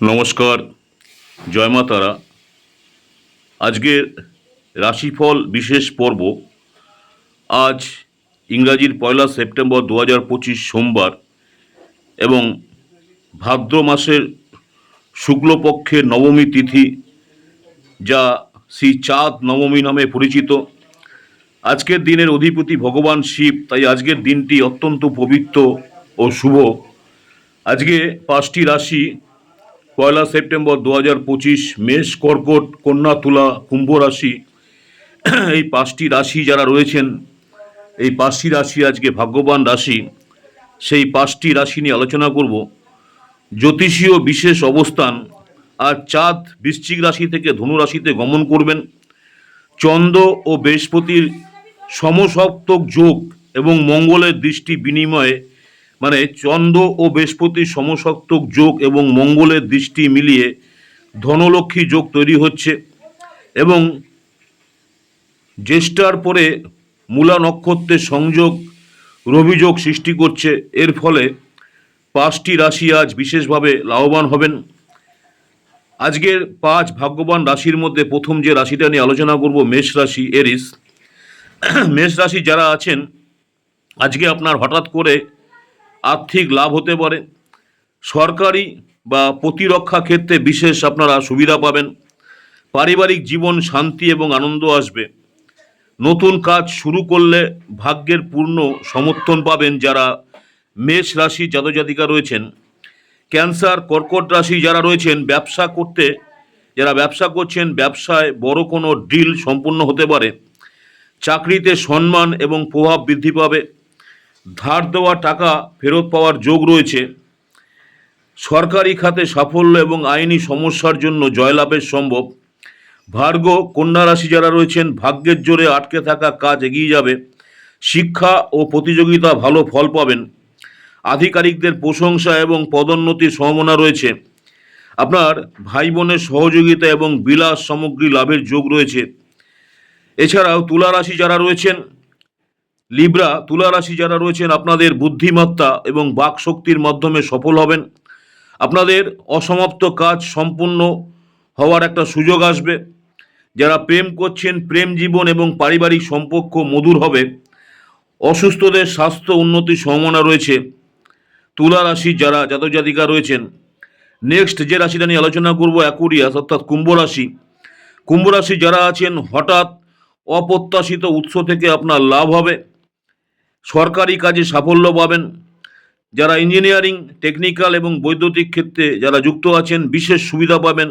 নমস্কার, জয় মা তারা। আজকের রাশিফল বিশেষ পর্ব, আজ ইংরাজির পয়লা সেপ্টেম্বর দু হাজার পঁচিশ সোমবার এবং ভাদ্র মাসের শুক্লপক্ষের নবমী তিথি, যা শ্রী চাঁদ নবমী নামে পরিচিত। আজকের দিনের অধিপতি ভগবান শিব, তাই আজকের দিনটি অত্যন্ত পবিত্র ও শুভ। আজকে পাঁচটি রাশি পয়লা সেপ্টেম্বর দু হাজার পঁচিশ মেষ কর্কট কন্যা তুলা কুম্ভ রাশি। এই পাঁচটি রাশি যারা রয়েছেন, এই পাঁচটি রাশি আজকে ভাগ্যবান রাশি। সেই পাঁচটি রাশি নিয়ে আলোচনা করব। জ্যোতিষীয় বিশেষ অবস্থান, আর চাঁদ বৃশ্চিক রাশি থেকে ধনু রাশিতে গমন করবেন। চন্দ্র ও বৃহস্পতির সমসপ্তক যোগ এবং মঙ্গলের দৃষ্টি বিনিময়ে মানে চন্দ্র ও বৃহস্পতির সমসপ্তক যোগ এবং মঙ্গলের দৃষ্টি মিলিয়ে ধনলক্ষ্মী যোগ তৈরি হচ্ছে এবং জ্যেষ্ঠার পরে মূলা নক্ষত্রের সংযোগ রবিযোগ সৃষ্টি করছে। এর ফলে পাঁচটি রাশি আজ বিশেষভাবে লাভবান হবেন। আজকের পাঁচ ভাগ্যবান রাশির মধ্যে প্রথম যে রাশিটা নিয়ে আলোচনা করব, মেষ রাশি, এরিস। মেষ রাশি যারা আছেন, আজকে আপনার হঠাৎ করে আর্থিক লাভ হতে পারে। সরকারি বা প্রতিরক্ষা ক্ষেত্রে বিশেষ আপনারা সুবিধা পাবেন। পারিবারিক জীবন শান্তি এবং আনন্দ আসবে। নতুন কাজ শুরু করলে ভাগ্যের পূর্ণ সমর্থন পাবেন যারা মেষ রাশি জাতজাতিকা রয়েছেন। ক্যান্সার, কর্কট রাশি যারা রয়েছেন, ব্যবসা করতে, যারা ব্যবসা করছেন, ব্যবসায় বড় কোনো ডিল সম্পূর্ণ হতে পারে। চাকরিতে সম্মান এবং প্রভাব বৃদ্ধি পাবে। ধার দেওয়া টাকা ফেরত পাওয়ার যোগ রয়েছে। সরকারি খাতে সাফল্য এবং আইনি সমস্যার জন্য জয়লাভের সম্ভব। ভার্গ কন্যা রাশি যারা রয়েছেন, ভাগ্যের জোরে আটকে থাকা কাজ এগিয়ে যাবে। শিক্ষা ও প্রতিযোগিতা ভালো ফল পাবেন। আধিকারিকদের প্রশংসা এবং পদোন্নতির সম্ভাবনা রয়েছে। আপনার ভাই বোনের সহযোগিতা এবং বিলাস সামগ্রী লাভের যোগ রয়েছে। এছাড়াও তুলা রাশি যারা রয়েছেন লিব্রা, তুলা রাশি যারা রয়েছেন, আপনাদের বুদ্ধিমত্তা এবং বাক শক্তির মাধ্যমে সফল হবেন। আপনাদের অসমাপ্ত কাজ সম্পূর্ণ হওয়ার একটা সুযোগ আসবে। যারা প্রেম করছেন, প্রেম জীবন এবং পারিবারিক সম্পর্ক মধুর হবে। অসুস্থদের স্বাস্থ্য উন্নতির সম্ভাবনা রয়েছে। তুলা রাশি যারা, জাতক জাতিকা রয়েছেন নেক্সট যে রাশিটা নিয়ে আলোচনা করব অ্যাকুরিয়াস অর্থাৎ কুম্ভ রাশি। কুম্ভ রাশি যারা আছেন, হঠাৎ অপ্রত্যাশিত উৎস থেকে আপনার লাভ হবে। সরকারি কাজে সাফল্য পাবেন। যারা ইঞ্জিনিয়ারিং, টেকনিক্যাল এবং বৈদ্যুতিক ক্ষেত্রে যারা যুক্ত আছেন, বিশেষ সুবিধা পাবেন।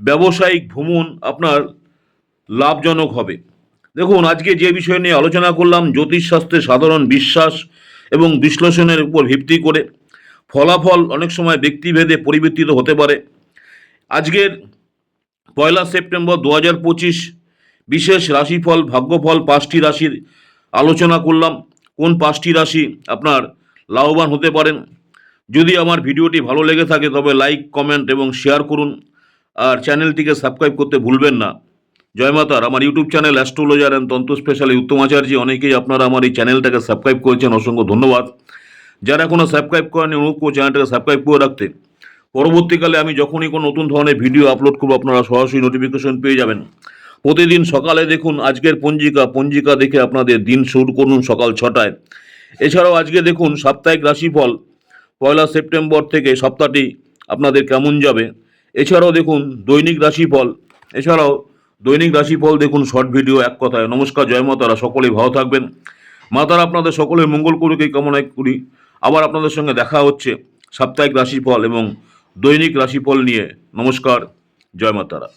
ব্যবসায়িক ভ্রমণ আপনার লাভজনক হবে। দেখুন, আজকে যে বিষয় নিয়ে আলোচনা করলাম, জ্যোতিষশাস্ত্রে সাধারণ বিশ্বাস এবং বিশ্লেষণের উপর ভিত্তি করে, ফলাফল অনেক সময় ব্যক্তিভেদে পরিবর্তিত হতে পারে। আজকের পয়লা সেপ্টেম্বর দু হাজার পঁচিশ বিশেষ রাশিফল, ভাগ্যফল পাঁচটি রাশির আলোচনা করলাম। কোন পাঁচটি রাশি আপনার লাভবান হতে পারেন? যদি আমার ভিডিওটি ভালো লেগে থাকে, তবে লাইক, কমেন্ট এবং শেয়ার করুন। আর চ্যানেলটিকে সাবস্ক্রাইব করতে ভুলবেন না। জয় মাতার আমার YouTube channel astrologer and tantra specially Uttam Acharya অনেকেই আপনারা আমার এই চ্যানেলটাকে সাবস্ক্রাইব করেছেন। অসংখ্য ধন্যবাদ। যারা এখনও সাবস্ক্রাইব করেনি অনুরোধ করব চ্যানেলটাকে সাবস্ক্রাইব করে রাখতে। পরবর্তীকালে আমি যখনই কোনো নতুন ধরনের ভিডিও আপলোড করব, আপনারা সরাসরি নোটিফিকেশন পেয়ে যাবেন। প্রতিদিন সকালে দেখুন আজকের পঞ্জিকা পঞ্জিকা দেখে আপনাদের দিন শুরু করুন সকাল ছটায়। এছাড়াও আজকে দেখুন সাপ্তাহিক রাশিফল, পয়লা সেপ্টেম্বর থেকে সপ্তাহটি আপনাদের কেমন যাবে। এছাড়াও দেখুন দৈনিক রাশিফল, এছাড়াও দৈনিক রাশিফল দেখুন শর্ট ভিডিও এক কথায়। নমস্কার, জয় মাতারা সকলেই ভালো থাকবেন। মাতারা আপনাদের সকলের মঙ্গল করুক, এই কামনা করি। আবার আপনাদের সঙ্গে দেখা হচ্ছে সাপ্তাহিক রাশিফল এবং দৈনিক রাশিফল নিয়ে। নমস্কার, জয় মাতারা